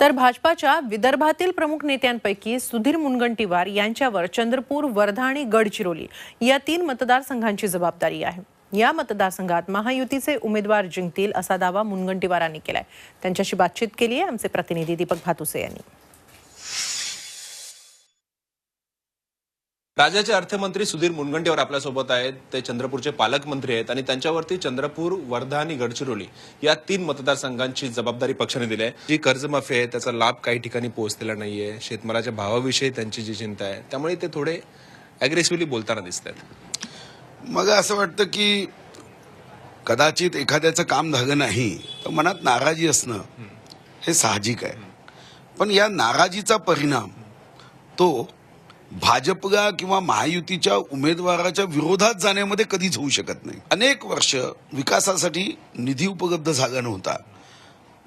तर भाजपाच्या विदर्भातील प्रमुख नेत्यांपैकी सुधीर मुनगंटीवार यांच्यावर चंद्रपूर वर्धा आणि गडचिरोली या तीन मतदारसंघांची जबाबदारी आहे. या मतदारसंघात महायुतीचे उमेदवार जिंकतील असा दावा मुनगंटीवारांनी केलाय. त्यांच्याशी बातचीत केली आहे आमचे प्रतिनिधी दीपक भातुसे यांनी. राज्याचे अर्थमंत्री सुधीर मुनगंटीवार आपल्यासोबत आहेत. ते चंद्रपूरचे पालकमंत्री आहेत आणि त्यांच्यावरती चंद्रपूर वर्धा आणि गडचिरोली या तीन मतदारसंघांची जबाबदारी पक्षाने दिली आहे. जी कर्जमाफी आहे त्याचा लाभ काही ठिकाणी पोहोचलेला नाहीये. शेतमालाच्या भावाविषयी त्यांची जी चिंता आहे त्यामुळे ते थोडे अग्रेसिव्हली बोलताना दिसत आहेत मग असं वाटतं की कदाचित एखाद्याचं काम झालं नाही तर मनात नाराजी असणं हे साहजिक आहे. पण या नाराजीचा परिणाम तो भाजपला किंवा महायुतीच्या उमेदवाराच्या विरोधात जाण्यामध्ये कधीच होऊ शकत नाही. अनेक वर्ष विकासासाठी निधी उपलब्ध झाला नव्हता.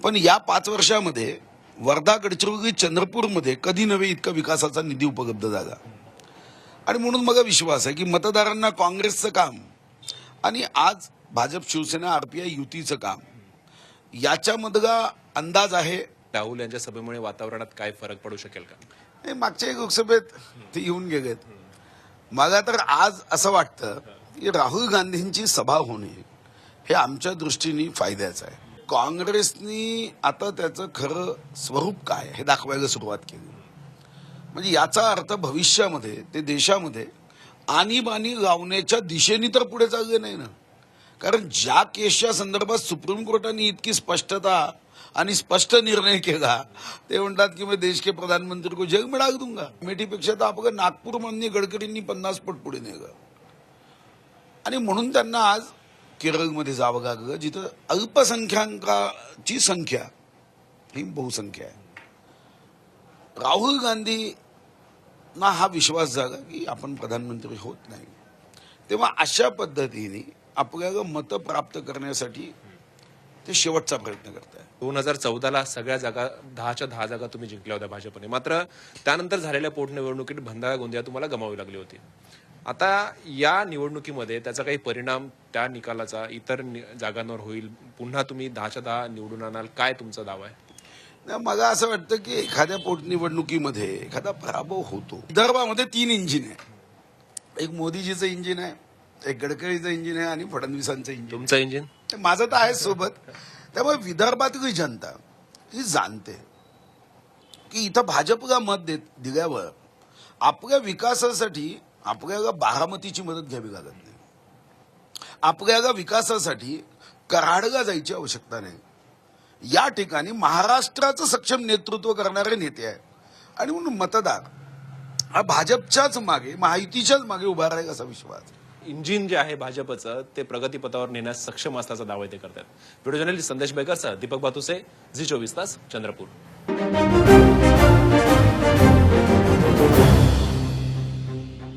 पण या पाच वर्षामध्ये वर्धा गडचिरोली चंद्रपूरमध्ये कधी नव्हे इतका विकासाचा निधी उपलब्ध झाला. आणि म्हणून मला विश्वास आहे की मतदारांना काँग्रेसचं काम आणि आज भाजप शिवसेना आरपीआय युतीचं काम याच्यामधला अंदाज आहे. राहुल यांच्या सभेमुळे वातावरणात काय फरक पडू शकेल का? हे मागच्या लोकसभेत ते येऊन गेलेत. मला तर आज असं वाटतं की राहुल गांधींची सभा होणे हे आमच्या दृष्टीने फायद्याचं आहे. काँग्रेसनी आता त्याचं खरं स्वरूप काय हे दाखवायला सुरुवात केली. म्हणजे याचा अर्थ भविष्यामध्ये ते देशामध्ये आणीबाणी लावण्याच्या दिशेने तर पुढे चालले नाही ना. कारण ज्या केसच्या संदर्भात सुप्रीम कोर्टाने इतकी स्पष्टता आणि स्पष्ट निर्णय केला ते म्हणतात की मी देश के प्रधानमंत्री को जग में दूंगा. मेटीपेक्षा तर आपण नागपूर मान्य गडकरींनी पन्नास पट पुढे नेलं. आणि म्हणून त्यांना आज केरळमध्ये जावं लागलं जिथं अल्पसंख्याकाची संख्या ही बहुसंख्या आहे. राहुल गांधी ना हा विश्वास जागा की आपण प्रधानमंत्री होत नाही. तेव्हा अशा पद्धतीने आपल्याला मतं प्राप्त करण्यासाठी ते शेवटचा प्रयत्न करत आहे दोन हजार चौदाला सगळ्या जागा दहाच्या दहा जागा तुम्ही जिंकल्या होत्या भाजपने. मात्र त्यानंतर झालेल्या पोटनिवडणुकीत भंडारा गोंदिया तुम्हाला गमावी लागली होती. आता या निवडणुकीमध्ये त्याचा काही परिणाम त्या निकालाचा इतर नि- जागांवर होईल. पुन्हा तुम्ही दहाच्या दहा निवडून आणाल. काय तुमचा दावा आहे? मला असं वाटतं की एखाद्या पोटनिवडणुकीमध्ये एखादा पराभव होतो. विदर्भामध्ये तीन इंजिन आहे. एक मोदीजीचं इंजिन आहे. एक गडकरीचं इंजिन आहे आणि फडणवीसांचं इंजिन. तुमचं इंजिन? माझं तर आहे सोबत. त्यामुळे विदर्भातली जनता ही जाणते की इथं भाजपला मत देत दिल्यावर आपल्या विकासासाठी आपल्याला बारामतीची मदत घ्यावी लागत नाही. आपल्याला विकासासाठी कराडला जायची आवश्यकता नाही. या ठिकाणी महाराष्ट्राचं सक्षम नेतृत्व करणारे नेते आहेत. आणि म्हणून मतदार हा भाजपच्याच मागे महायुतीच्याच मागे उभा राहील असा विश्वास. इंजिन जे आहे भाजपचं ते प्रगतीपथावर नेण्यास सक्षम असल्याचा दावा ते करतात. व्हिडिओ जर्नलिस्ट संदेश बेकरसह दीपक बातुसे झी चोवीस तास चंद्रपूर.